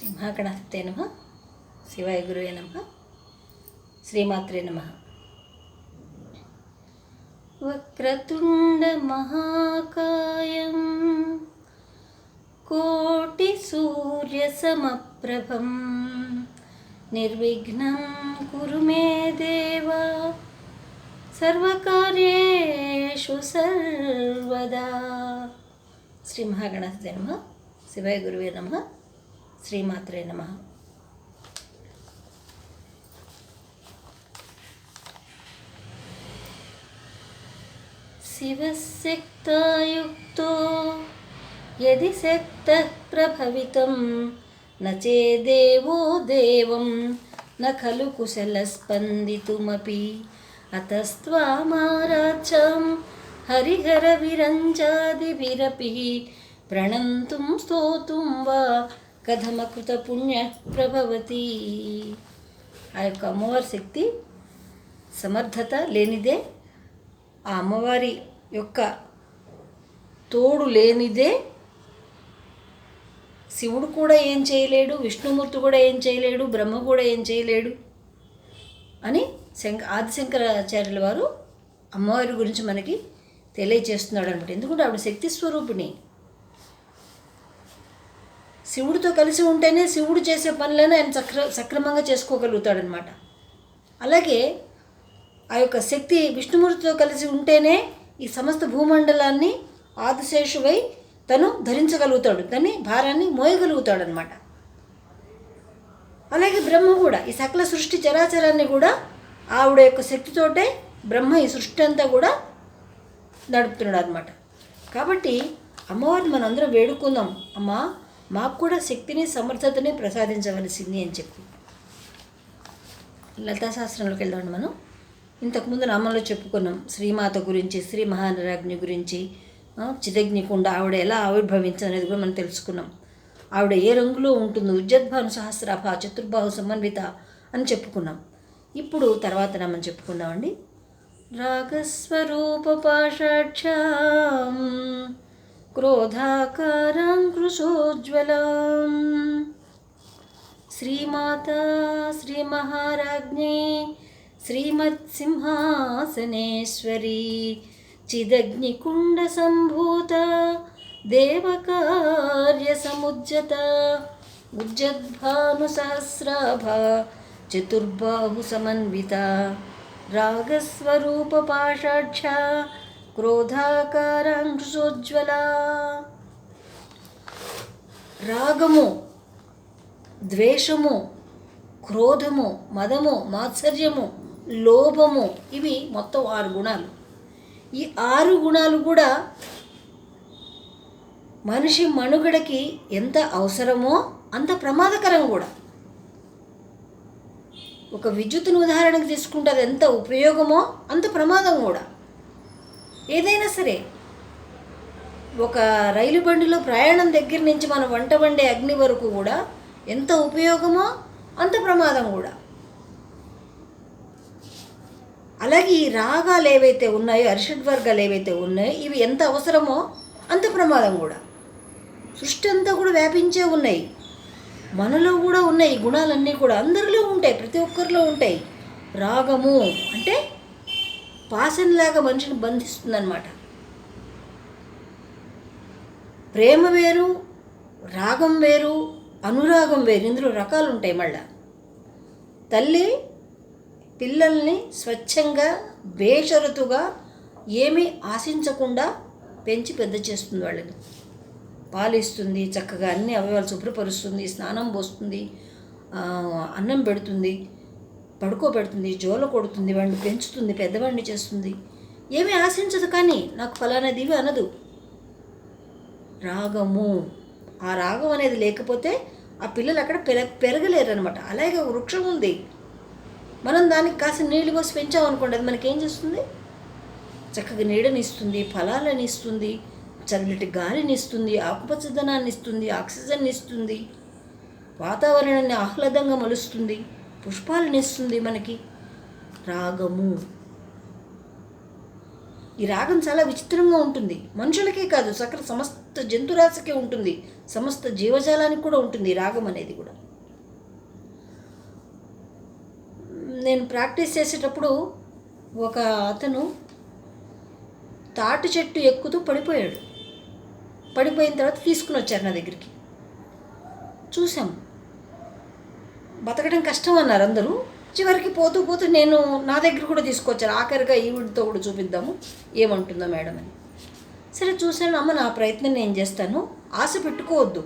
శ్రీ మహాగణాధిపతే నమ. శివాయ గురువే నమ. శ్రీమాత్రే నమ. వక్రతుండమహాకాయం కోటిసూర్యసమప్రభం. నిర్విఘ్నం కురు మే దేవ. సర్వకార్యేషు సర్వదా. శ్రీ మహాగణాధిపతే నమ. శివాయ గురువే నమ. శ్రీమాత్రే నమ. శివశక్తాయుక్తో యది శక్త ప్రభవితం న చేదేవో దేవం న ఖలు కుశలస్పందితుమపి అతస్వామారాచం హరిహర విరంజాదిభిరపి ప్రణంతుం స్తోతుం వా కథమకృత పుణ్య ప్రభవతి ఆ యొక్క అమ్మవారి శక్తి సమర్థత లేనిదే ఆ అమ్మవారి యొక్క తోడు లేనిదే శివుడు కూడా ఏం చేయలేడు విష్ణుమూర్తి కూడా ఏం చేయలేడు బ్రహ్మ కూడా ఏం చేయలేడు అని శంక ఆదిశంకరాచార్యుల వారు అమ్మవారి గురించి మనకి తెలియజేస్తున్నాడు అనమాట ఎందుకంటే ఆవిడ శక్తి స్వరూపిణి. శివుడితో కలిసి ఉంటేనే శివుడు చేసే పనులను ఆయన సక్ర సక్రమంగా చేసుకోగలుగుతాడనమాట అలాగే ఆ యొక్క శక్తి విష్ణుమూర్తితో కలిసి ఉంటేనే ఈ సమస్త భూమండలాన్ని ఆదిశేషువై తను ధరించగలుగుతాడు తని భారాన్ని మోయగలుగుతాడనమాట అలాగే బ్రహ్మ కూడా ఈ సకల సృష్టి చరాచరాన్ని కూడా ఆవిడ యొక్క శక్తితోటే బ్రహ్మ ఈ సృష్టి అంతా కూడా నడుపుతున్నాడు అనమాట కాబట్టి అమ్మవారిని మనందరం వేడుకుందాం. అమ్మా మాకు కూడా శక్తిని సమర్థతని ప్రసాదించవలసింది అని చెప్పి. లతాశాస్త్రంలోకి వెళ్దామండి మనం. ఇంతకుముందు నామంలో చెప్పుకున్నాం శ్రీమాత గురించి శ్రీ మహానరాజ్ని గురించి చిదగ్నికుండ ఆవిడ ఎలా ఆవిర్భవించింది అనేది కూడా మనం తెలుసుకున్నాం. ఆవిడ ఏ రంగులో ఉంటుందో ఉజ్జద్భాను సహస్రాభ చతుర్బాహు సమన్విత అని చెప్పుకున్నాం. ఇప్పుడు తర్వాత నామం చెప్పుకుందామండి. రాగస్వరూప పాషాక్ష क्रोधाकारं कृशोज्ज्वला श्रीमाता श्रीमहाराज्ञे श्रीमत्सिंहासनेश्वरी चिदग्निकुण्डसम्भूता देवकार्यसमुज्जता उज्जद्भानुसहस्राभा चतुर्बाहुसमन्विता रागस्वरूपपाषाढ्या సమన్విత రాగము ద్వేషము క్రోధము మదము మాత్సర్యము లోభము ఇవి మొత్తం ఆరు గుణాలు. ఈ ఆరు గుణాలు కూడా మనిషి మనుగడకి ఎంత అవసరమో అంత ప్రమాదకరం కూడా. ఒక విద్యుత్తును ఉదాహరణకు తీసుకుంటే అది ఎంత ఉపయోగమో అంత ప్రమాదం కూడా. ఏదైనా సరే ఒక రైలు బండిలో ప్రయాణం దగ్గర నుంచి మన వంట వండే అగ్ని వరకు కూడా ఎంత ఉపయోగమో అంత ప్రమాదం కూడా. అలాగే ఈ రాగాలు ఏవైతే ఉన్నాయో అరిషడ్ వర్గాలు ఏవైతే ఉన్నాయో ఇవి ఎంత అవసరమో అంత ప్రమాదం కూడా. సృష్టి అంతా కూడా వ్యాపించే ఉన్నాయి. మనలో కూడా ఉన్నాయి ఈ గుణాలన్నీ కూడా అందరిలో ఉంటాయి ప్రతి ఒక్కరిలో ఉంటాయి. రాగము అంటే పాసనలాగా మనిషిని బంధిస్తుందన్నమాట. ప్రేమ వేరు రాగం వేరు అనురాగం వేరు ఇందులో రకాలు ఉంటాయి మళ్ళా. తల్లి పిల్లల్ని స్వచ్ఛంగా బేషరతుగా ఏమీ ఆశించకుండా పెంచి పెద్ద చేస్తుంది వాళ్ళని. పాలిస్తుంది చక్కగా అన్ని అవయవాలు శుభ్రపరుస్తుంది స్నానం పోస్తుంది అన్నం పెడుతుంది పడుకోబెడుతుంది జోల కొడుతుంది వాడిని పెంచుతుంది పెద్దవాడిని చేస్తుంది. ఏమీ ఆశించదు కానీ నాకు ఫలానా ఇవి అనదు. రాగము. ఆ రాగం అనేది లేకపోతే ఆ పిల్లలు అక్కడ పెర పెరగలేరు అనమాట అలాగే ఒక వృక్షం ఉంది. మనం దానికి కాసిన నీళ్ళు పోసి పెంచామనుకోండి అది మనకేం చేస్తుంది? చక్కగా నీడని ఇస్తుంది ఫలాలను ఇస్తుంది చల్లటి గాలిని ఇస్తుంది ఆకుపచ్చదనాన్ని ఇస్తుంది ఆక్సిజన్ ఇస్తుంది వాతావరణాన్ని ఆహ్లాదంగా మలుస్తుంది. పుష్పాలనిస్తుంది మనకి. రాగము. ఈ రాగం చాలా విచిత్రంగా ఉంటుంది. మనుషులకే కాదు సకల సమస్త జంతురాశికే ఉంటుంది. సమస్త జీవజాలానికి కూడా ఉంటుంది ఈ రాగం అనేది కూడా. నేను ప్రాక్టీస్ చేసేటప్పుడు ఒక అతను తాటి చెట్టు ఎక్కుతూ పడిపోయాడు. పడిపోయిన తర్వాత తీసుకుని వచ్చారు నా దగ్గరికి. చూసాము బతకడం కష్టం అన్నారు అందరూ. చివరికి పోతూ పోతూ నేను నా దగ్గర కూడా తీసుకొచ్చాను. ఆఖరిగా ఈవిడితో కూడా చూపిద్దాము. ఏమంటుందో మేడం అని. సరే చూశాను. అమ్మ నా ప్రయత్నం నేను చేస్తాను. ఆశ పెట్టుకోవద్దు.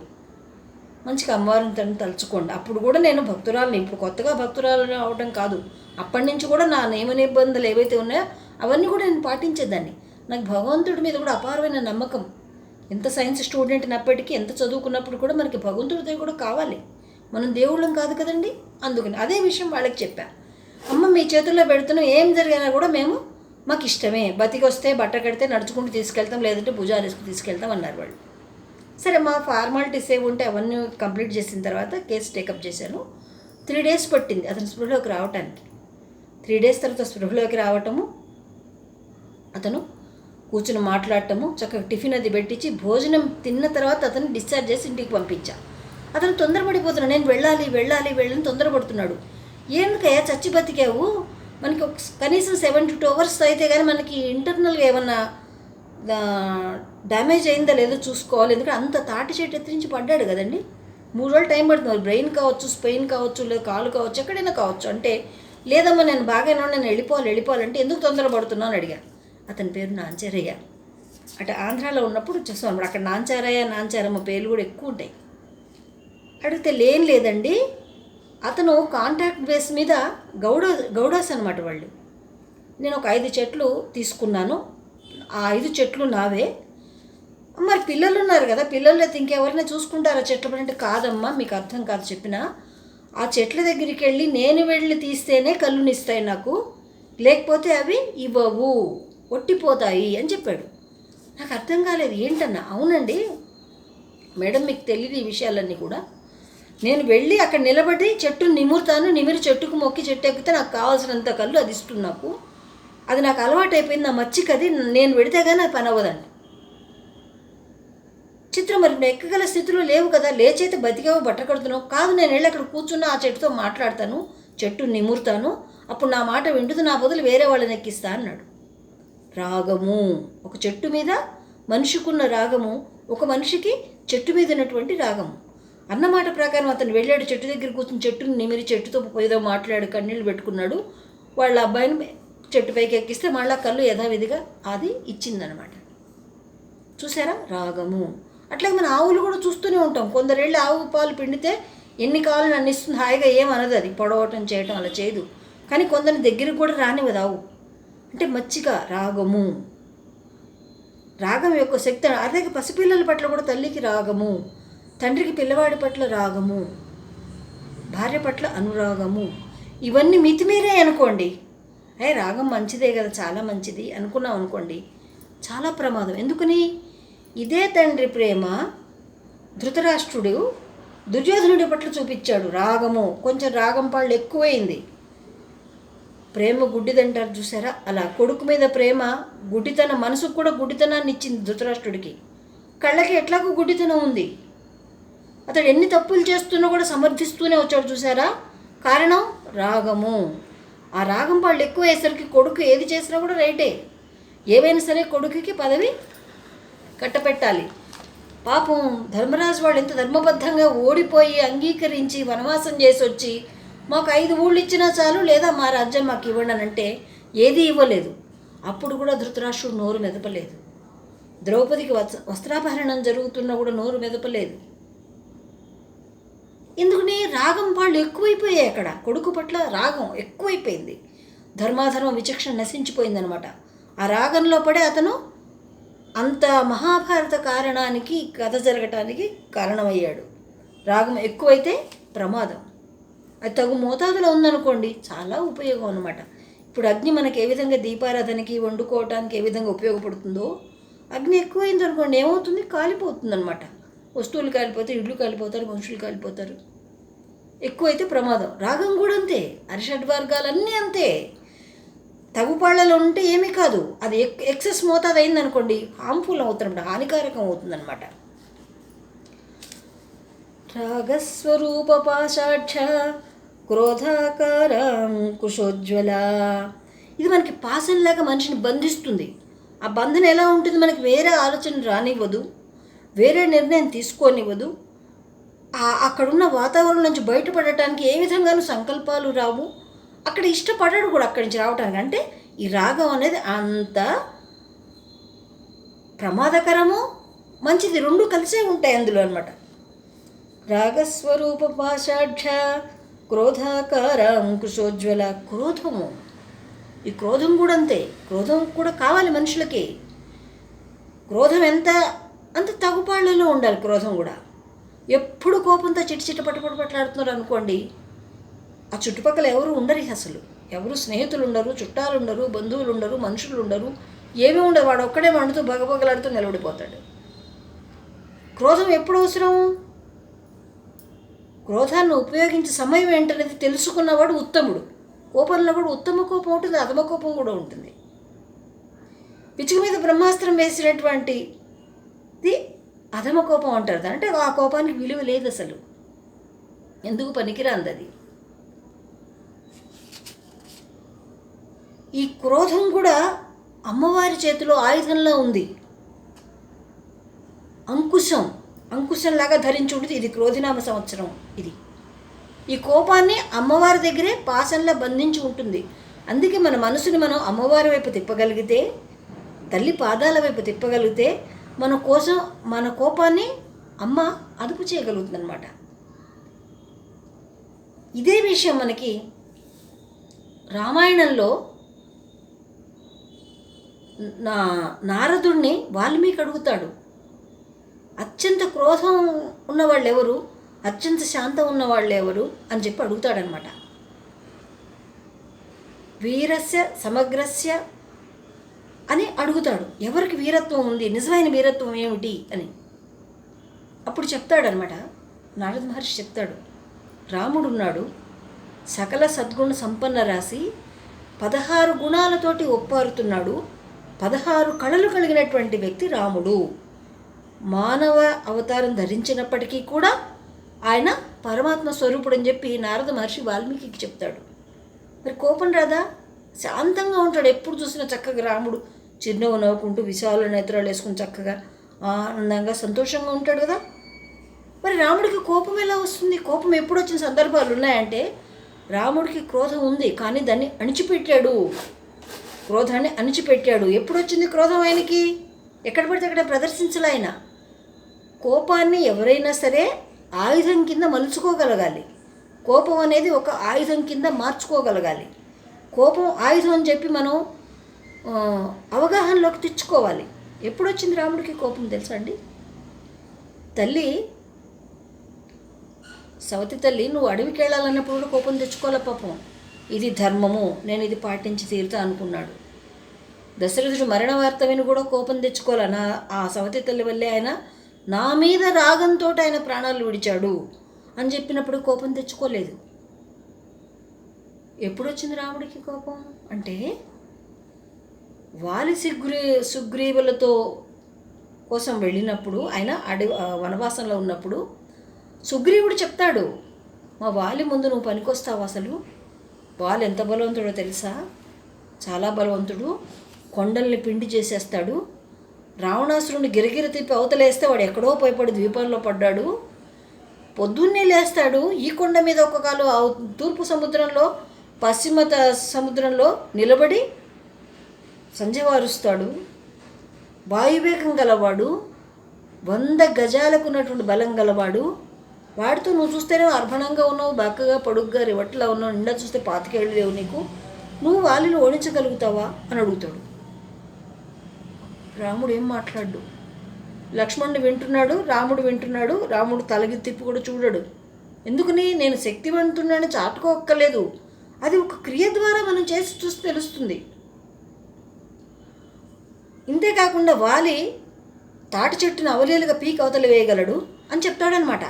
మంచిగా అమ్మవారిని తను తలుచుకోండి. అప్పుడు కూడా నేను భక్తురాలని. ఇప్పుడు కొత్తగా భక్తురాలు అవడం కాదు. అప్పటి నుంచి కూడా నా నియమ నిబంధనలు ఏవైతే ఉన్నాయో అవన్నీ కూడా నేను పాటించేదాన్ని. నాకు భగవంతుడి మీద కూడా అపారమైన నమ్మకం. ఎంత సైన్స్ స్టూడెంట్ అయినప్పటికీ ఎంత చదువుకున్నప్పుడు కూడా మనకి భగవంతుడితో కూడా కావాలి. మనం దేవుళ్ళం కాదు కదండి? అందుకని అదే విషయం వాళ్ళకి చెప్పా. అమ్మ మీ చేతుల్లో పెడుతున్నాం ఏం జరిగినా కూడా మేము మాకు ఇష్టమే. బతికి వస్తే బట్ట కడితే నడుచుకుంటూ తీసుకెళ్తాం లేదంటే భుజాలు వేసుకుని తీసుకెళ్తాం అన్నారు వాళ్ళు. సరే మా ఫార్మాలిటీస్ ఏవి ఉంటే అవన్నీ కంప్లీట్ చేసిన తర్వాత కేసు టేకప్ చేశాను. త్రీ డేస్ పట్టింది అతను స్పృహలోకి రావటానికి. త్రీ డేస్ తర్వాత స్పృహలోకి రావటము అతను కూర్చుని మాట్లాడటము చక్కగా టిఫిన్ అది పెట్టించి భోజనం తిన్న తర్వాత అతను డిశ్చార్జ్ చేసి ఇంటికి పంపించా. అతను తొందరపడిపోతున్నాడు నేను వెళ్ళాలి వెళ్ళాలి వెళ్ళని తొందరపడుతున్నాడు. ఏమికయ్యా చచ్చి బతికావు? మనకి ఒక కనీసం సెవెన్ టు టూ అవర్స్ అయితే కానీ మనకి ఇంటర్నల్గా ఏమన్నా డ్యామేజ్ అయిందా లేదో చూసుకోవాలి. ఎందుకంటే అంత తాటి చెట్టు ఎత్తిరించి పడ్డాడు కదండి. మూడు రోజులు టైం పడుతుంది. బ్రెయిన్ కావచ్చు స్పెయిన్ కావచ్చు లేదా కాలు కావచ్చు ఎక్కడైనా కావచ్చు. అంటే లేదమ్మా నేను బాగానే నేను వెళ్ళిపోవాలి వెళ్ళిపోవాలంటే ఎందుకు తొందరపడుతున్నాను అడిగా అతని పేరు నాంచారయ్య. అటు ఆంధ్రాలో ఉన్నప్పుడు చూస్తాం అక్కడ నాంచారయ్య నాంచారమ్మ పేర్లు కూడా ఎక్కువ ఉంటాయి. అడిగితే లేని లేదండి. అతను కాంటాక్ట్ బేస్ మీద గౌడ గౌడాస్ అనమాట వాళ్ళు. నేను ఒక ఐదు చెట్లు తీసుకున్నాను. ఆ ఐదు చెట్లు నావే. మరి పిల్లలు ఉన్నారు కదా పిల్లలు ఇంకెవరైనా చూసుకుంటారా? చెట్ల పని అంటే కాదమ్మా మీకు అర్థం కాదు చెప్పిన. ఆ చెట్ల దగ్గరికి వెళ్ళి నేను వెళ్ళి తీస్తేనే కళ్ళునిస్తాయి నాకు. లేకపోతే అవి ఇవ్వవు ఒట్టిపోతాయి అని చెప్పాడు. నాకు అర్థం కాలేదు ఏంటన్నా? అవునండి. మేడం మీకు తెలియదు ఈ విషయాలన్నీ కూడా. నేను వెళ్ళి అక్కడ నిలబడి చెట్టు నిమురుతాను నిమిరి చెట్టుకు మొక్కి చెట్టు ఎక్కితే నాకు కావాల్సినంత కళ్ళు అది ఇస్తుంది నాకు. అది నాకు అలవాటు అయిపోయింది నా మచ్చికి అది. నేను పెడితే కానీ అది పని అవ్వదండి. చిత్రం మరి నువ్వు ఎక్కగల స్థితిలో లేవు కదా. లేచైతే బతికేవో బట్ట కడుతున్నావు. కాదు నేను వెళ్ళి అక్కడ కూర్చున్న ఆ చెట్టుతో మాట్లాడతాను చెట్టు నిమురుతాను. అప్పుడు నా మాట వింటుంది నా బదులు వేరే వాళ్ళని ఎక్కిస్తా అన్నాడు. రాగము. ఒక చెట్టు మీద మనిషికున్న రాగము ఒక మనిషికి చెట్టు మీద ఉన్నటువంటి రాగము. అన్నమాట ప్రకారం అతను వెళ్ళాడు చెట్టు దగ్గర కూర్చుని చెట్టుని నిమిరి చెట్టుతో ఏదో మాట్లాడు కన్నీళ్ళు పెట్టుకున్నాడు. వాళ్ళ అబ్బాయిని చెట్టు పైకి ఎక్కిస్తే మళ్ళా కళ్ళు యథావిధిగా అది ఇచ్చిందనమాట. చూసారా? రాగము. అట్లాగే మన ఆవులు కూడా చూస్తూనే ఉంటాం. కొందరేళ్ళు ఆవు పాలు పిండితే ఎన్ని కావాలని నన్ను ఇస్తుంది హాయిగా ఏమనదు అది. పొడవటం చేయటం అలా చేయదు. కానీ కొందరి దగ్గరికి కూడా రానివ్వదు ఆవు. అంటే మచ్చిక రాగము. రాగం యొక్క శక్తి అదే పసిపిల్లల పట్ల కూడా తల్లికి రాగము. తండ్రికి పిల్లవాడి పట్ల రాగము భార్య పట్ల అనురాగము ఇవన్నీ మితిమీరే అనుకోండి. అయ్యే రాగం మంచిదే కదా చాలా మంచిది అనుకున్నాం అనుకోండి. చాలా ప్రమాదం. ఎందుకని? ఇదే తండ్రి ప్రేమ ధృతరాష్ట్రుడు దుర్యోధనుడి పట్ల చూపించాడు రాగము. కొంచెం రాగం పాళ్ళు ఎక్కువైంది. ప్రేమ గుడ్డిదంటారు చూసారా? అలా కొడుకు మీద ప్రేమ గుడ్డితనం మనసుకు కూడా గుడ్డితనాన్ని ఇచ్చింది ధృతరాష్ట్రుడికి. కళ్ళకి ఎట్లాగో గుడ్డితనం ఉంది. అతడు ఎన్ని తప్పులు చేస్తున్నా కూడా సమర్థిస్తూనే వచ్చాడు చూసారా కారణం రాగము. ఆ రాగం వాళ్ళు ఎక్కువ వేసరికి కొడుకు ఏది చేసినా కూడా రైటే. ఏవైనా సరే కొడుకుకి పదవి కట్టపెట్టాలి. పాపం ధర్మరాజు వాళ్ళు ఎంత ధర్మబద్ధంగా ఓడిపోయి అంగీకరించి వనవాసం చేసి వచ్చి మాకు ఐదు ఊళ్ళు ఇచ్చినా చాలు లేదా మా రాజ్యం మాకు ఇవ్వండి అంటే ఏది ఇవ్వలేదు. అప్పుడు కూడా ధృతరాష్ట్రుడు నోరు మెదపలేదు. ద్రౌపదికి వస్త్ర వస్త్రాపహరణం జరుగుతున్నా కూడా నోరు మెదపలేదు. ఎందుకని రాగం వాళ్ళు ఎక్కువైపోయాయి అక్కడ. కొడుకు పట్ల రాగం ఎక్కువైపోయింది. ధర్మాధర్మ విచక్షణ నశించిపోయిందనమాట ఆ రాగంలో పడే అతను అంత మహాభారత కారణానికి కథ జరగటానికి కారణమయ్యాడు. రాగం ఎక్కువైతే ప్రమాదం. అది తగు మోతాదులో ఉందనుకోండి చాలా ఉపయోగం అనమాట ఇప్పుడు అగ్ని మనకి ఏ విధంగా దీపారాధనకి వండుకోవటానికి ఏ విధంగా ఉపయోగపడుతుందో అగ్ని ఎక్కువైంది అనుకోండి ఏమవుతుంది? కాలిపోతుంది అనమాట వస్తువులు కాలిపోతాయి ఇళ్ళు కాలిపోతారు మనుషులు కాలిపోతారు. ఎక్కువైతే ప్రమాదం. రాగం కూడా అంతే. అరిషడ్ వర్గాలన్నీ అంతే. తగుపాళ్ళలో ఉంటే ఏమీ కాదు. అది ఎక్ ఎక్సెస్ మోతాదు అయిందనుకోండి హార్మ్ఫుల్ అవుతుందన్నమాట హానికారకం అవుతుందన్నమాట. క్రోధాకారం కుషోజ్వలా ఇది మనకి పాసంలాగా మనిషిని బంధిస్తుంది. ఆ బంధన ఎలా ఉంటుంది? మనకి వేరే ఆలోచన రానివ్వదు. వేరే నిర్ణయం తీసుకోనివ్వదు. అక్కడున్న వాతావరణం నుంచి బయటపడటానికి ఏ విధంగానూ సంకల్పాలు రావు. అక్కడ ఇష్టపడడు కూడా అక్కడి నుంచి రావటానికి. అంటే ఈ రాగం అనేది అంత ప్రమాదకరము మంచిది రెండు కలిసే ఉంటాయి అందులో అనమాట రాగస్వరూప భాషాఢ్య క్రోధాకార అంకుశోజ్వల క్రోధము. ఈ క్రోధం కూడా అంతే. క్రోధం కూడా కావాలి మనుషులకి. క్రోధం ఎంత అంత తగుపాళ్ళలో ఉండాలి క్రోధం కూడా. ఎప్పుడు కోపంతో చిటి చిట పట్టుపట్టు పట్టాడుతున్నారు అనుకోండి ఆ చుట్టుపక్కల ఎవరు ఉండరు అసలు. ఎవరు స్నేహితులు ఉండరు చుట్టాలు ఉండరు బంధువులు ఉండరు మనుషులు ఉండరు ఏమీ ఉండదు వాడు ఒక్కడే మండుతూ బగబగలాడుతూ నిలబడిపోతాడు. క్రోధం ఎప్పుడు అవసరం? క్రోధాన్ని ఉపయోగించే సమయం ఏంటనేది తెలుసుకున్నవాడు ఉత్తముడు. కోపంలో కూడా ఉత్తమ కోపం ఉంటుంది అధమ కోపం కూడా ఉంటుంది. పిచ్చుక మీద బ్రహ్మాస్త్రం వేసినటువంటి ఇది అధమ కోపం అంటారు. అంటే ఆ కోపానికి విలువ లేదు అసలు. ఎందుకు పనికిరాంది అది? ఈ క్రోధం కూడా అమ్మవారి చేతిలో ఆయుధంలో ఉంది. అంకుశం అంకుశంలాగా ధరించి ఉంటుంది. ఇది క్రోధినామ సంవత్సరం ఇది. ఈ కోపాన్ని అమ్మవారి దగ్గరే పాసంలో బంధించి ఉంటుంది. అందుకే మన మనసుని మనం అమ్మవారి వైపు తిప్పగలిగితే తల్లి పాదాల వైపు తిప్పగలిగితే మన కోసం మన కోపాన్ని అమ్మ అదుపు చేయగలుగుతుందన్నమాట. ఇదే విషయం మనకి రామాయణంలో నా నారదుడిని వాల్మీకి అడుగుతాడు. అత్యంత క్రోధం ఉన్నవాళ్ళు ఎవరు అత్యంత శాంతం ఉన్నవాళ్ళు ఎవరు అని చెప్పి అడుగుతాడనమాట వీరస్య సమగ్రస్య అని అడుగుతాడు. ఎవరికి వీరత్వం ఉంది? నిజమైన వీరత్వం ఏమిటి? అని. అప్పుడు చెప్తాడనమాట. నారద మహర్షి చెప్తాడు. రాముడు ఉన్నాడు సకల సద్గుణ సంపన్న రాసి పదహారు గుణాలతోటి ఒప్పారుతున్నాడు. పదహారు కళలు కలిగినటువంటి వ్యక్తి రాముడు. మానవ అవతారం ధరించినప్పటికీ కూడా ఆయన పరమాత్మ స్వరూపుడు అని చెప్పి నారద మహర్షి వాల్మీకి చెప్తాడు. మరి కోపం రాదా? శాంతంగా ఉంటాడు. ఎప్పుడు చూసినా చక్కగా రాముడు. చిరునవ్వు నవ్వుకుంటూ విశాల నేత్రాలు వేసుకుని చక్కగా ఆనందంగా సంతోషంగా ఉంటాడు కదా? మరి రాముడికి కోపం ఎలా వస్తుంది? కోపం ఎప్పుడు వచ్చిన సందర్భాలు ఉన్నాయంటే రాముడికి క్రోధం ఉంది కానీ దాన్ని అణిచిపెట్టాడు. క్రోధాన్ని అణిచిపెట్టాడు. ఎప్పుడు వచ్చింది క్రోధం ఆయనకి? ఎక్కడ పడితే అక్కడ ప్రదర్శించలే ఆయన. కోపాన్ని ఎవరైనా సరే ఆయుధం కింద మలుచుకోగలగాలి. కోపం అనేది ఒక ఆయుధం కింద మార్చుకోగలగాలి. కోపం ఆయుధం అని చెప్పి మనం అవగాహనలోకి తెచ్చుకోవాలి. ఎప్పుడు వచ్చింది రాముడికి కోపం తెలుసా అండి? తల్లి సవతి తల్లి నువ్వు అడవికి వెళ్ళాలన్నప్పుడు కూడా కోపం తెచ్చుకోవాలి పాపం? ఇది ధర్మము నేను ఇది పాటించి తీరుతా అనుకున్నాడు. దశరథుడు మరణ వార్త విని కూడా కోపం తెచ్చుకోవాలి? నా ఆ సవతి తల్లి వల్లే ఆయన నా మీద రాగంతో ఆయన ప్రాణాలు విడిచాడు అని చెప్పినప్పుడు కోపం తెచ్చుకోలేదు. ఎప్పుడు వచ్చింది రాముడికి కోపం? అంటే వాలి సిగ్రీ సుగ్రీవులతో కోసం వెళ్ళినప్పుడు ఆయన అడవి వనవాసంలో ఉన్నప్పుడు సుగ్రీవుడు చెప్తాడు మా వాలి ముందు నువ్వు పనికొస్తావు అసలు. వాళ్ళు ఎంత బలవంతుడో తెలుసా? చాలా బలవంతుడు. కొండల్ని పిండి చేసేస్తాడు. రావణాసురుని గిరగిర తిప్పి అవతలేస్తే వాడు ఎక్కడో పోయిపడి ద్వీపంలో పడ్డాడు. పొద్దున్నే లేస్తాడు. ఈ కొండ మీద ఒక కాలు తూర్పు సముద్రంలో పశ్చిమ సముద్రంలో నిలబడి సంజవారుస్తాడు. వాయువేగం గలవాడు వంద గజాలకు ఉన్నటువంటి బలం గలవాడు. వాడితో నువ్వు చూస్తేనే అర్భణంగా ఉన్నావు బక్కగా పొడుగ్గా రివట్లా ఉన్నావు నిండా చూస్తే పాతికేళ్ళు లేవు నీకు. నువ్వు వాలిని ఓడించగలుగుతావా? అని అడుగుతాడు. రాముడు ఏం మాట్లాడు లక్ష్మణుడు వింటున్నాడు రాముడు వింటున్నాడు రాముడు తలగి తిప్పి కూడా చూడడు. ఎందుకని? నేను శక్తివంతున్నాను చాటుకోక్కర్లేదు. అది ఒక క్రియ ద్వారా మనం చేసి చూసి తెలుస్తుంది. ఇంతేకాకుండా వాలి తాటి చెట్టును అవలేలుగా పీక్ అవతల వేయగలడు అని చెప్తాడనమాట.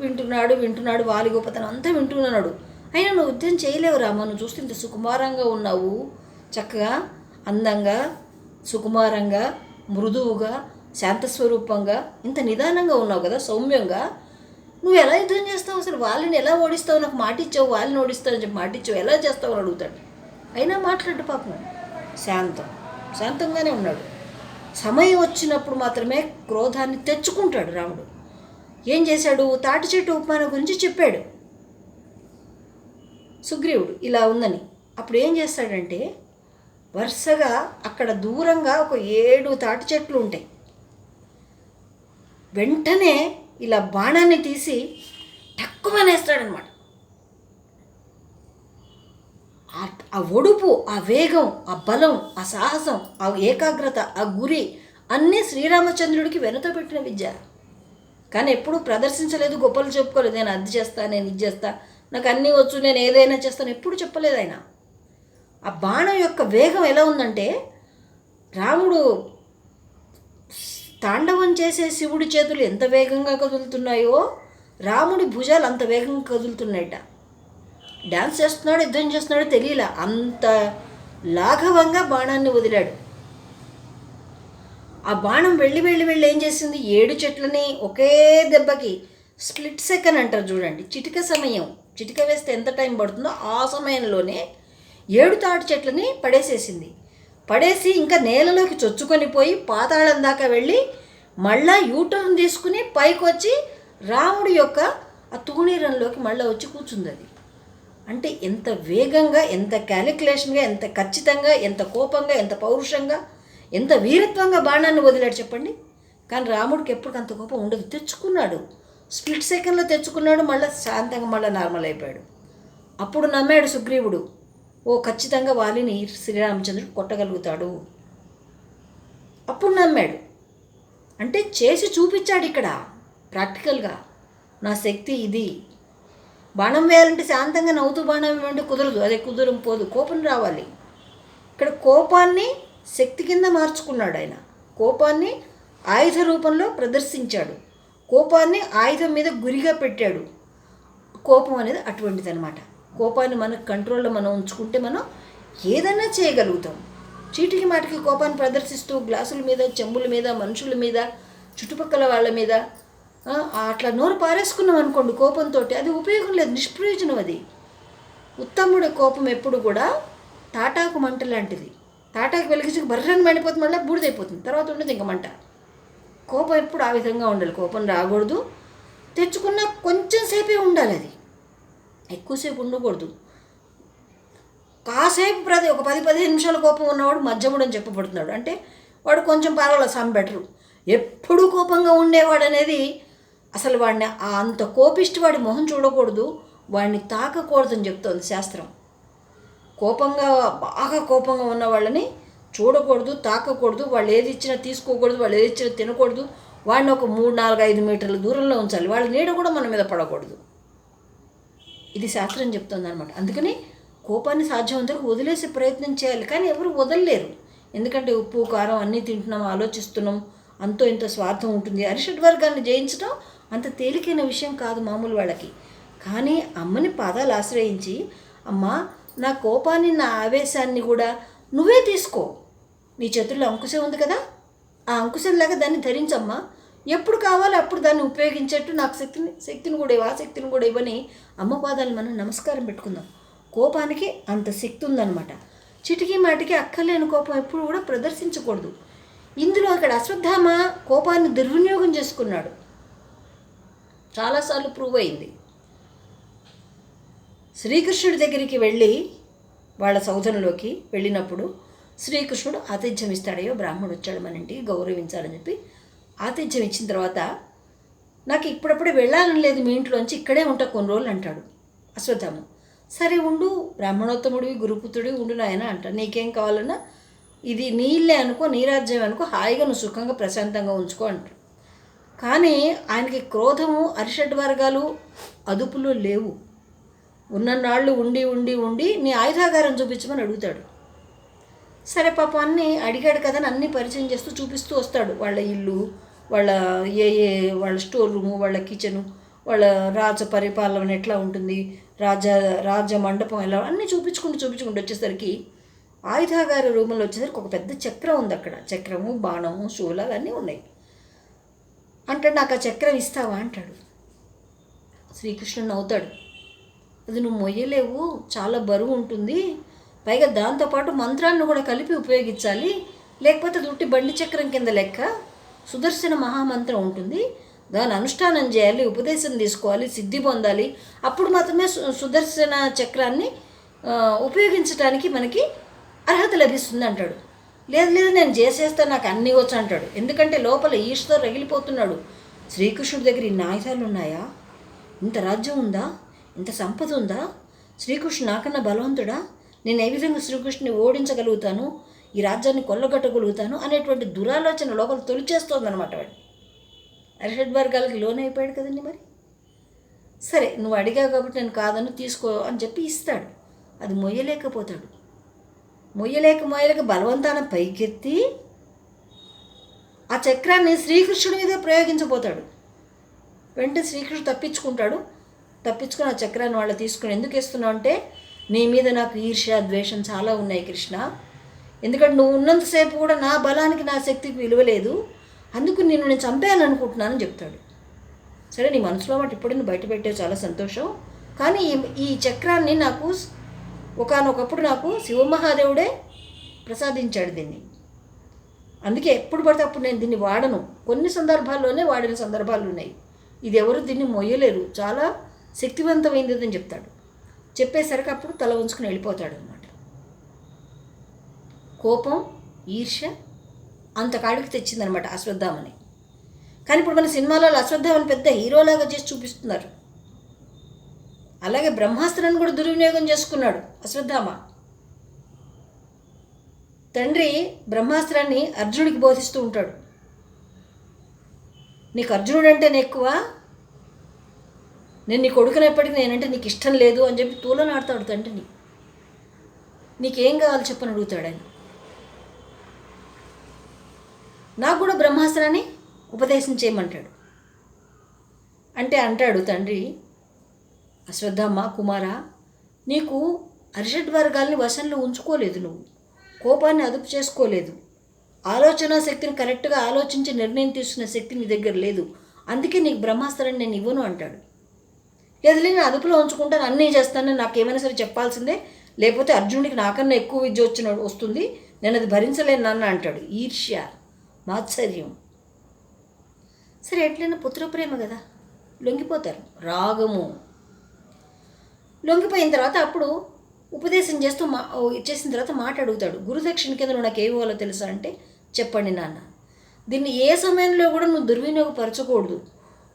వింటున్నాడు వింటున్నాడు వాలి గొప్పతనం అంతా వింటున్నాడు. అయినా నువ్వు యుద్ధం చేయలేవు రామా నువ్వు చూస్తే ఇంత సుకుమారంగా ఉన్నావు. చక్కగా అందంగా సుకుమారంగా మృదువుగా శాంతస్వరూపంగా ఇంత నిదానంగా ఉన్నావు కదా సౌమ్యంగా. నువ్వు ఎలా యుద్ధం చేస్తావు అసలు? వాళ్ళని ఎలా ఓడిస్తావు? నాకు మాటిచ్చావు వాళ్ళని ఓడిస్తావు అని చెప్పి మాటిచ్చావు ఎలా చేస్తావు అని అడుగుతాడు. అయినా మాట్లాడు పాపం. శాంతం. శాంతంగానే ఉన్నాడు. సమయం వచ్చినప్పుడు మాత్రమే క్రోధాన్ని తెచ్చుకుంటాడు రాముడు. ఏం చేశాడు? తాటి చెట్టు ఉపమానం గురించి చెప్పాడు. సుగ్రీవుడు ఇలా ఉందని. అప్పుడు ఏం చేస్తాడంటే వరుసగా అక్కడ దూరంగా ఒక ఏడు తాటి చెట్లు ఉంటాయి. వెంటనే ఇలా బాణాన్ని తీసి తక్కువనేస్తాడనమాట ఆ- ఒడుపు ఆ వేగం ఆ బలం ఆ సాహసం ఆ ఏకాగ్రత ఆ గురి అన్నీ శ్రీరామచంద్రుడికి వెనుక పెట్టిన విద్య. కానీ ఎప్పుడూ ప్రదర్శించలేదు గొప్పలు చెప్పుకోలేదు. నేను అది చేస్తా నేను ఇది చేస్తా. నాకు అన్నీ వచ్చు నేను ఏదైనా చేస్తాను. ఎప్పుడు చెప్పలేదు ఆయన. ఆ బాణం యొక్క వేగం ఎలా ఉందంటే రాముడు తాండవం చేసే శివుడి చేతులు ఎంత వేగంగా కదులుతున్నాయో రాముడి భుజాలు అంత వేగంగా కదులుతున్నాయట. డ్యాన్స్ చేస్తున్నాడు యుద్ధం చేస్తున్నాడో తెలియలా. అంత లాఘవంగా బాణాన్ని వదిలాడు. ఆ బాణం వెళ్ళి వెళ్ళి వెళ్ళి ఏం చేసింది? ఏడు చెట్లని ఒకే దెబ్బకి స్ప్లిట్ సెకండ్ అంటారు చూడండి. చిటిక సమయం. చిటిక వేస్తే ఎంత టైం పడుతుందో ఆ సమయంలోనే ఏడు తాటి చెట్లని పడేసేసింది. పడేసి ఇంకా నేలలోకి చొచ్చుకొని పోయి పాతాళం దాకా వెళ్ళి మళ్ళా యూటర్న్ తీసుకుని పైకి వచ్చి రాముడి యొక్క ఆ తూణీరంలోకి మళ్ళీ వచ్చి కూర్చుంది అది అంటే ఎంత వేగంగా ఎంత క్యాలిక్యులేషన్గా ఎంత ఖచ్చితంగా ఎంత కోపంగా ఎంత పౌరుషంగా ఎంత వీరత్వంగా బాణాన్ని వదిలాడు చెప్పండి? కానీ రాముడికి ఎప్పుడు అంత కోపం ఉండదు. తెచ్చుకున్నాడు. స్ప్లిట్ సెకండ్లో తెచ్చుకున్నాడు మళ్ళీ శాంతంగా మళ్ళీ నార్మల్ అయిపోయాడు. అప్పుడు నమ్మాడు సుగ్రీవుడు ఓ ఖచ్చితంగా వాలిని శ్రీరామచంద్రుడు కొట్టగలుగుతాడు. అప్పుడు నమ్మాడు. అంటే చేసి చూపించాడు ఇక్కడ. ప్రాక్టికల్గా నా శక్తి ఇది బాణం వేయాలంటే శాంతంగా నవ్వుతూ బాణం ఇవ్వండి కుదరదు. అదే కుదరం పోదు. కోపం రావాలి. ఇక్కడ కోపాన్ని శక్తి కింద మార్చుకున్నాడు ఆయన. కోపాన్ని ఆయుధ రూపంలో ప్రదర్శించాడు. కోపాన్ని ఆయుధం మీద గురిగా పెట్టాడు. కోపం అనేది అటువంటిది అనమాట కోపాన్ని మన కంట్రోల్లో మనం ఉంచుకుంటే మనం ఏదైనా చేయగలుగుతాం. చీటికి మాటికి కోపాన్ని ప్రదర్శిస్తూ గ్లాసుల మీద చెంబుల మీద మనుషుల మీద చుట్టుపక్కల వాళ్ళ మీద అట్లా నోరు పారేసుకున్నాం అనుకోండి కోపంతో అది ఉపయోగం లేదు నిష్ప్రయోజనం అది. ఉత్తముడి కోపం ఎప్పుడు కూడా తాటాకు మంట లాంటిది. తాటాకు వెలిగించి బర్రని మండిపోతుంది మళ్ళీ బూడిదైపోతుంది. తర్వాత ఉండదు ఇంక మంట. కోపం ఎప్పుడు ఆ విధంగా ఉండాలి. కోపం రాకూడదు. తెచ్చుకున్న కొంచెం సేపే ఉండాలి అది. ఎక్కువసేపు ఉండకూడదు. కాసేపు ప్రతి ఒక పది పదిహేను నిమిషాల కోపం ఉన్నవాడు మధ్యముడు అని చెప్పబడుతున్నాడు. అంటే వాడు కొంచెం పర్వాలేదు సమ్ బెటరు ఎప్పుడు కోపంగా ఉండేవాడు అనేది అసలు వాడిని అంత కోపిష్టి వాడి మొహం చూడకూడదు. వాడిని తాకకూడదని చెప్తోంది శాస్త్రం. కోపంగా బాగా కోపంగా ఉన్న వాళ్ళని చూడకూడదు తాకకూడదు. వాళ్ళు ఏది ఇచ్చినా తీసుకోకూడదు వాళ్ళు ఏది ఇచ్చినా తినకూడదు. వాడిని ఒక మూడు నాలుగు ఐదు మీటర్ల దూరంలో ఉంచాలి. వాళ్ళ నీడ కూడా మన మీద పడకూడదు. ఇది శాస్త్రం చెప్తుంది అనమాట అందుకని కోపాన్ని సాధ్యమంతరకు వదిలేసే ప్రయత్నం చేయాలి. కానీ ఎవరు వదలలేరు. ఎందుకంటే ఉప్పు కారం అన్నీ తింటున్నాం ఆలోచిస్తున్నాం. అంతో ఇంత స్వార్థం ఉంటుంది. అరిషడ్ వర్గాన్ని జయించడం అంత తేలికైన విషయం కాదు మామూలు వాళ్ళకి. కానీ అమ్మని పాదాలు ఆశ్రయించి అమ్మ నా కోపాన్ని నా ఆవేశాన్ని కూడా నువ్వే తీసుకో. నీ చేతుల్లో అంకుశం ఉంది కదా? ఆ అంకుశంలాగా దాన్ని ధరించమ్మా. ఎప్పుడు కావాలో అప్పుడు దాన్ని ఉపయోగించేట్టు నాకు శక్తిని శక్తిని కూడా ఇవ్వ ఆ శక్తిని కూడా ఇవ్వని అమ్మ పాదాలు మనం నమస్కారం పెట్టుకుందాం. కోపానికి అంత శక్తి ఉందన్నమాట. చిటికీ మాటికి అక్కర్లేని కోపం ఎప్పుడు కూడా ప్రదర్శించకూడదు. ఇందులో అక్కడ అశ్వత్థామ కోపాన్ని దుర్వినియోగం చేసుకున్నాడు. చాలాసార్లు ప్రూవ్ అయింది. శ్రీకృష్ణుడి దగ్గరికి వెళ్ళి వాళ్ళ సౌధంలోకి వెళ్ళినప్పుడు శ్రీకృష్ణుడు ఆతిథ్యం ఇస్తాడయ్యో బ్రాహ్మణుడు వచ్చాడు మన ఇంటికి గౌరవించాలని చెప్పి ఆతిథ్యం ఇచ్చిన తర్వాత నాకు ఇప్పుడప్పుడే వెళ్ళాలని లేదు మీ ఇంట్లోంచి ఇక్కడే ఉంటా కొన్ని రోజులు అంటాడు అశ్వత్థామ. సరే ఉండు బ్రాహ్మణోత్తముడివి గురుపుత్రుడివి ఉండు నాయన అంటాడు. నీకేం కావాలన్నా ఇది నీళ్ళే అనుకో నీరాజ్యం అనుకో హాయిగా నువ్వు సుఖంగా ప్రశాంతంగా ఉంచుకో అంటాడు. కానీ ఆయనకి క్రోధము అరిషడ్ వర్గాలు అదుపులో లేవు. ఉన్ననాళ్ళు ఉండి ఉండి ఉండి నీ ఆయుధాగారం చూపించమని అడుగుతాడు. సరే పాప అన్నీ అడిగాడు కదా అని అన్నీ పరిచయం చేస్తూ చూపిస్తూ వస్తాడు. వాళ్ళ ఇల్లు వాళ్ళ ఏ ఏ వాళ్ళ స్టోర్ రూము వాళ్ళ కిచెను వాళ్ళ రాజ పరిపాలన ఎట్లా ఉంటుంది రాజ రాజ మండపం ఎలా అన్నీ చూపించుకుంటూ చూపించుకుంటూ వచ్చేసరికి ఆయుధాగార రూములో వచ్చేసరికి ఒక పెద్ద చక్రం ఉంది అక్కడ. చక్రము బాణము శూలాలు అన్నీ ఉన్నాయి. అంటాడు నాకు ఆ చక్రం ఇస్తావా? అంటాడు. శ్రీకృష్ణుడు నవ్వుతాడు. అది నువ్వు మొయ్యలేవు చాలా బరువు ఉంటుంది. పైగా దాంతోపాటు మంత్రాన్ని కూడా కలిపి ఉపయోగించాలి. లేకపోతే దుట్టి బండి చక్రం కింద లెక్క. సుదర్శన మహామంత్రం ఉంటుంది. దాని అనుష్ఠానం చేయాలి ఉపదేశం తీసుకోవాలి సిద్ధి పొందాలి. అప్పుడు మాత్రమే సుదర్శన చక్రాన్ని ఉపయోగించడానికి మనకి అర్హత లభిస్తుంది అంటాడు. లేదు లేదు నేను చేసేస్తాను నాకు అన్నీ వచ్చు అంటాడు. ఎందుకంటే లోపల ఈశ్వతో రగిలిపోతున్నాడు. శ్రీకృష్ణుడి దగ్గర ఇన్ని ఆయుధాలు ఉన్నాయా? ఇంత రాజ్యం ఉందా? ఇంత సంపద ఉందా? శ్రీకృష్ణుడు నాకన్నా బలవంతుడా? నేను ఏ విధంగా శ్రీకృష్ణుని ఓడించగలుగుతాను? ఈ రాజ్యాన్ని కొల్లగొట్టగలుగుతాను? అనేటువంటి దురాలోచన లోపల తొలిచేస్తోందనమాట వాడు. అరిషడ్ వర్గాలకి లోన్ అయిపోయాడు కదండి మరి? సరే నువ్వు అడిగావు కాబట్టి నేను కాదని తీసుకో అని చెప్పి ఇస్తాడు. అది మొయ్యలేకపోతాడు. మొయ్యలేక మొయ్యలేక బలవంతాన పైకెత్తి ఆ చక్రాన్ని శ్రీకృష్ణుడి మీద ప్రయోగించబోతాడు. వెంటనే శ్రీకృష్ణుడు తప్పించుకుంటాడు. తప్పించుకుని ఆ చక్రాన్ని వాళ్ళు తీసుకుని ఎందుకు ఇస్తున్నావు అంటే నీ మీద నాకు ఈర్ష్య ద్వేషం చాలా ఉన్నాయి కృష్ణ. ఎందుకంటే నువ్వు ఉన్నంతసేపు కూడా నా బలానికి నా శక్తికి విలువ లేదు. అందుకు నిన్ను నేను చంపేయాలనుకుంటున్నానని చెప్తాడు. సరే నీ మనసులో మాట ఇప్పుడు నువ్వు బయట పెట్టావు చాలా సంతోషం. కానీ ఈ- ఈ చక్రాన్ని నాకు ఒకానొకప్పుడు నాకు శివమహాదేవుడే ప్రసాదించాడు దీన్ని. అందుకే ఎప్పుడు పడితే అప్పుడు నేను దీన్ని వాడను. కొన్ని సందర్భాల్లోనే వాడిన సందర్భాలు ఉన్నాయి. ఇది ఎవరు దీన్ని మొయ్యలేరు. చాలా శక్తివంతమైంది అని చెప్తాడు. చెప్పేసరికి అప్పుడు తల ఉంచుకుని వెళ్ళిపోతాడు అనమాట కోపం ఈర్ష్య అంతకాడికి తెచ్చిందనమాట అశ్వత్థామని. కానీ ఇప్పుడు మన సినిమాలలో అశ్వత్థామని పెద్ద హీరోలాగా చేసి చూపిస్తున్నారు. అలాగే బ్రహ్మాస్త్రాన్ని కూడా దుర్వినియోగం చేసుకున్నాడు అశ్వత్థామ. తండ్రి బ్రహ్మాస్త్రాన్ని అర్జునుడికి బోధిస్తూ ఉంటాడు. నీకు అర్జునుడు అంటేనే ఎక్కువ నేను నీ కొడుకునేప్పటికీ నేనంటే నీకు ఇష్టం లేదు అని చెప్పి తూలనాడతాడు తండ్రిని. నీకేం కావాలి చెప్పని అడుగుతాడు ఆయన. నాకు కూడా బ్రహ్మాస్త్రాన్ని ఉపదేశం చేయమంటాడు. అంటే అంటాడు తండ్రి అశ్వత్థామ కుమారా నీకు అరిషడ్ వర్గాల్ని వశంలో ఉంచుకోలేదు నువ్వు. కోపాన్ని అదుపు చేసుకోలేదు. ఆలోచన శక్తిని కరెక్ట్గా ఆలోచించి నిర్ణయం తీసుకున్న శక్తి నీ దగ్గర లేదు. అందుకే నీకు బ్రహ్మాస్త్రాన్ని నేను ఇవ్వను అంటాడు. లేదు నేను అదుపులో ఉంచుకుంటాను అన్నీ చేస్తాను నాకు ఏమైనా సరే చెప్పాల్సిందే? లేకపోతే అర్జునుడికి నాకన్నా ఎక్కువ విద్య వచ్చిన వస్తుంది. నేను అది భరించలేను నాన్న అంటాడు. ఈర్ష్య మాత్సర్యం. సరే ఎట్లయినా పుత్రప్రేమ కదా? లొంగిపోతారు. రాగము. లొంగిపోయిన తర్వాత అప్పుడు ఉపదేశం చేస్తూ మా ఇచ్చేసిన తర్వాత మాట అడుగుతాడు గురుదక్షిణ కింద నాకు ఏ ఇవ్వాలో తెలుసా అంటే చెప్పండి నాన్న. దీన్ని ఏ సమయంలో కూడా నువ్వు దుర్వినియోగపరచకూడదు.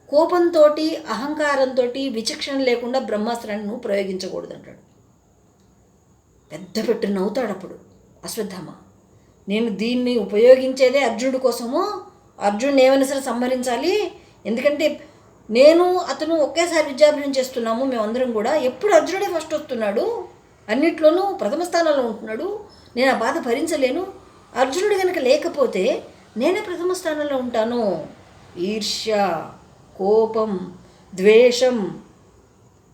కోపంతో అహంకారంతో విచక్షణ లేకుండా బ్రహ్మాస్త్రాన్ని నువ్వు ప్రయోగించకూడదు అంటాడు. పెద్ద పెట్టు నవ్వుతాడు అప్పుడు అశ్వత్థామ. నేను దీన్ని ఉపయోగించేదే అర్జునుడి కోసము అర్జునుని ఏమైనా సరే సంహరించాలి. ఎందుకంటే నేను అతను ఒకేసారి విద్యాభ్యాసం చేస్తున్నాము మేమందరం కూడా. ఎప్పుడు అర్జునుడే ఫస్ట్ వస్తున్నాడు అన్నిట్లోనూ ప్రథమ స్థానంలో ఉంటున్నాడు. నేను ఆ బాధ భరించలేను. అర్జునుడు కనుక లేకపోతే నేనే ప్రథమ స్థానంలో ఉంటాను. ఈర్ష్య కోపం ద్వేషం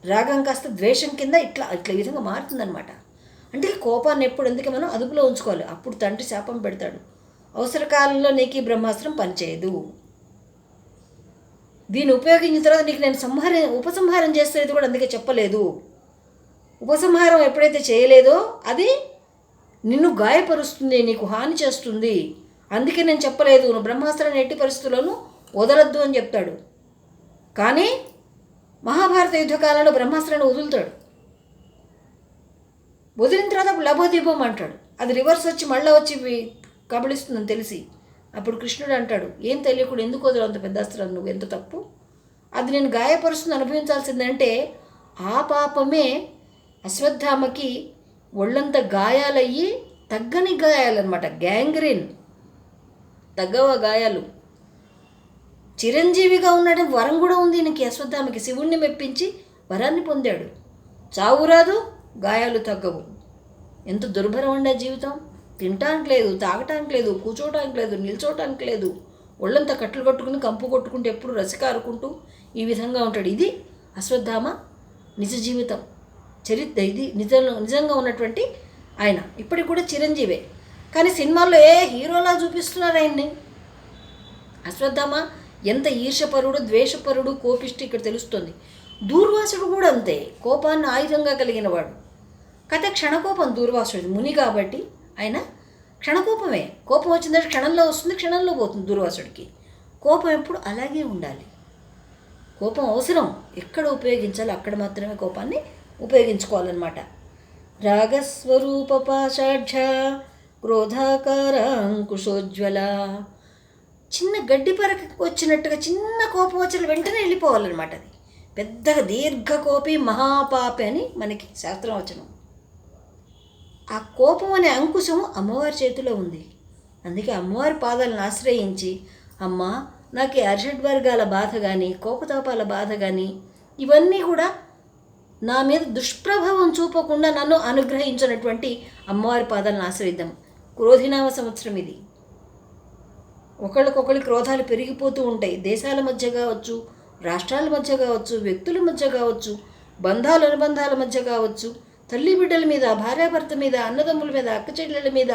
రాగం కాస్త ద్వేషం కింద ఇట్లా ఇట్లా విధంగా మారుతుందనమాట అంటే కోపాన్ని ఎప్పుడు అందుకే మనం అదుపులో ఉంచుకోవాలి? అప్పుడు తండ్రి శాపం పెడతాడు. అవసర కాలంలో నీకు ఈ బ్రహ్మాస్త్రం పనిచేయదు. దీన్ని ఉపయోగించిన తర్వాత నీకు నేను సంహార ఉపసంహారం చేస్తున్నది కూడా అందుకే చెప్పలేదు. ఉపసంహారం ఎప్పుడైతే చేయలేదో అది నిన్ను గాయపరుస్తుంది నీకు హాని చేస్తుంది. అందుకే నేను చెప్పలేదు నువ్వు బ్రహ్మాస్త్రాన్ని ఎట్టి పరిస్థితుల్లోనూ వదలొద్దు అని చెప్తాడు. కానీ మహాభారత యుద్ధకాలంలో బ్రహ్మాస్త్రాన్ని వదులుతాడు. వదిలిన తర్వాత లభోదీపం అంటాడు. అది రివర్స్ వచ్చి మళ్ళీ వచ్చి వి- కబళిస్తుందని తెలిసి. అప్పుడు కృష్ణుడు అంటాడు ఏం తెలియకుండా ఎందుకు వదిలే అంత పెద్ద అస్త్రం నువ్వు ఎంత తప్పు? అది నేను గాయపరుస్తుంది అనుభవించాల్సిందంటే ఆ పాపమే అశ్వత్థామకి ఒళ్ళంత గాయాలయ్యి తగ్గని గాయాలన్నమాట గ్యాంగ్రీన్. తగ్గవ గాయాలు. చిరంజీవిగా ఉన్నాడు వరం కూడా ఉంది ఈయనకి అశ్వత్థామకి. శివుణ్ణి మెప్పించి వరాన్ని పొందాడు. చావు రాదు గాయాలు తగ్గవు. ఎంత దుర్భరం ఉండే జీవితం. తినటానికి లేదు తాగటానికి లేదు కూర్చోవటానికి లేదు నిల్చోటానికి లేదు. ఒళ్ళంతా కట్టలు కట్టుకుని కంపు కొట్టుకుంటూ ఎప్పుడు రసికారుకుంటూ ఈ విధంగా ఉంటాడు. ఇది అశ్వత్థామ నిజ జీవితం. చరిత్ర ఇది నిజంలో నిజంగా ఉన్నటువంటి ఆయన. ఇప్పటికి కూడా చిరంజీవే. కానీ సినిమాల్లో ఏ హీరోలా చూపిస్తున్నారు ఆయన్ని? అశ్వత్థామ ఎంత ఈర్షపరుడు ద్వేషపరుడు కోపిష్టి ఇక్కడ తెలుస్తుంది. దూర్వాసుడు కూడా అంతే. కోపాన్ని ఆయుధంగా కలిగిన వాడు. కథ క్షణకోపం దూర్వాసుడు ముని కాబట్టి ఆయన క్షణకోపమే. కోపం వచ్చిందంటే క్షణంలో వస్తుంది క్షణంలో పోతుంది దుర్వాసుడికి. కోపం ఎప్పుడు అలాగే ఉండాలి. కోపం అవసరం. ఎక్కడ ఉపయోగించాలో అక్కడ మాత్రమే కోపాన్ని ఉపయోగించుకోవాలన్నమాట. రాగస్వరూప పాషాఢ్య క్రోధాకార అంకుశోజ్వల. చిన్న గడ్డి పరక వచ్చినట్టుగా చిన్న కోపం వచ్చిన వెంటనే వెళ్ళిపోవాలన్నమాట అది. పెద్దగా దీర్ఘకోపి మహాపాపి అని మనకి శాస్త్రం వచనం ఆ కోపం అనే అంకుశం అమ్మవారి చేతిలో ఉంది. అందుకే అమ్మవారి పాదాలను ఆశ్రయించి అమ్మ నాకు ఈ అర్షడ్ వర్గాల బాధ కానీ కోపతాపాల బాధ కానీ ఇవన్నీ కూడా నా మీద దుష్ప్రభావం చూపకుండా నన్ను అనుగ్రహించినటువంటి అమ్మవారి పాదాలను ఆశ్రయిద్దాం. క్రోధినామ సంవత్సరం ఇది. ఒకళ్ళకొకళ్ళు క్రోధాలు పెరిగిపోతూ ఉంటాయి. దేశాల మధ్య కావచ్చు రాష్ట్రాల మధ్య కావచ్చు వ్యక్తుల మధ్య కావచ్చు బంధాల అనుబంధాల మధ్య కావచ్చు తల్లి బిడ్డల మీద భార్యాభర్త మీద అన్నదమ్ముల మీద అక్క చెల్లెల మీద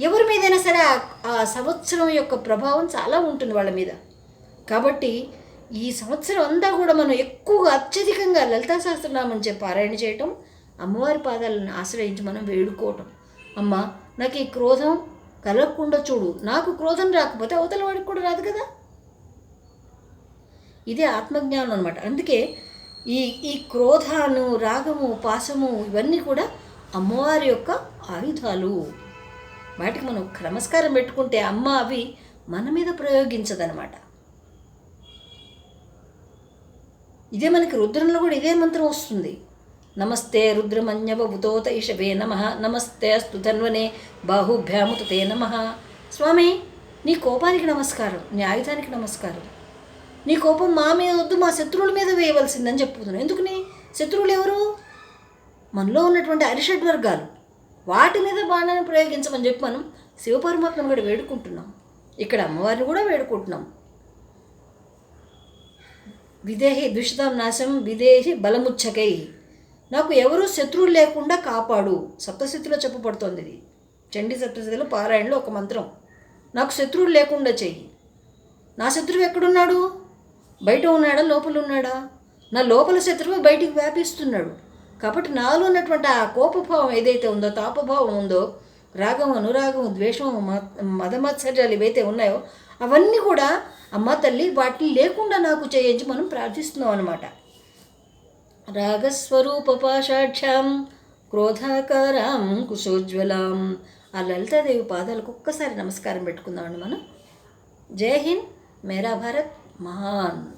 ఎవరి మీదైనా సరే ఆ- ఆ సంవత్సరం యొక్క ప్రభావం చాలా ఉంటుంది వాళ్ళ మీద. కాబట్టి ఈ సంవత్సరం అంతా కూడా మనం ఎక్కువగా అత్యధికంగా లలితా సహస్రనామం చెప్పి పారాయణ చేయటం అమ్మవారి పాదాలను ఆశ్రయించి మనం వేడుకోవటం. అమ్మ నాకు ఈ క్రోధం కలగకుండా చూడు. నాకు క్రోధం రాకపోతే అవతల వాడికి కూడా రాదు కదా? ఇదే ఆత్మజ్ఞానం అనమాట అందుకే ఈ ఈ క్రోధాను రాగము పాశము ఇవన్నీ కూడా అమ్మవారి యొక్క ఆయుధాలు. వాటికి మనం నమస్కారం పెట్టుకుంటే అమ్మ అవి మన మీద ప్రయోగించదనమాట ఇదే మనకి రుద్రంలో కూడా ఇదే మంత్రం వస్తుంది. నమస్తే రుద్రమన్యవభుతోత ఇషవే నమ. నమస్తే అస్తు ధన్వనే బాహుభ్యాముతతే నమ. స్వామి నీ కోపానికి నమస్కారం నీ ఆయుధానికి నమస్కారం. నీ కోపం మా మీద వద్దు మా శత్రువుల మీద వేయవలసిందని చెప్పుతున్నాను ఎందుకని? శత్రువులు ఎవరు? మనలో ఉన్నటువంటి అరిషడ్ వర్గాలు. వాటి మీద బాణాన్ని ప్రయోగించమని చెప్పి మనం శివపరమాత్మను కూడా వేడుకుంటున్నాం. ఇక్కడ అమ్మవారిని కూడా వేడుకుంటున్నాం. విదేహి దుషితం నాశం విదేహి బలముచ్చకై. నాకు ఎవరు శత్రువులు లేకుండా కాపాడు. సప్తశతిలో చెప్పబడుతోంది ఇది. చండీ సప్తశతిలో పారాయణలో ఒక మంత్రం. నాకు శత్రువులు లేకుండా చెయ్యి. నా శత్రువు ఎక్కడున్నాడు? బయట ఉన్నాడా? లోపల ఉన్నాడా? నా లోపల శత్రువు బయటికి వ్యాపిస్తున్నాడు. కాబట్టి నాలో ఉన్నటువంటి ఆ కోపభావం ఏదైతే ఉందో తాపభావం ఉందో రాగం అనురాగం ద్వేషం మ- మదమత్సర్యాలు ఏవైతే ఉన్నాయో అవన్నీ కూడా అమ్మ తల్లి వాటిని లేకుండా నాకు చేయించి మనం ప్రార్థిస్తున్నాం అనమాట రాగస్వరూప పాషాఢ్యాం క్రోధాకారాం కుశోజ్వలాం. ఆ లలితాదేవి పాదాలకు ఒక్కసారి నమస్కారం పెట్టుకుందామండి మనం. జై హింద్ మేరా భారత్. 嘛。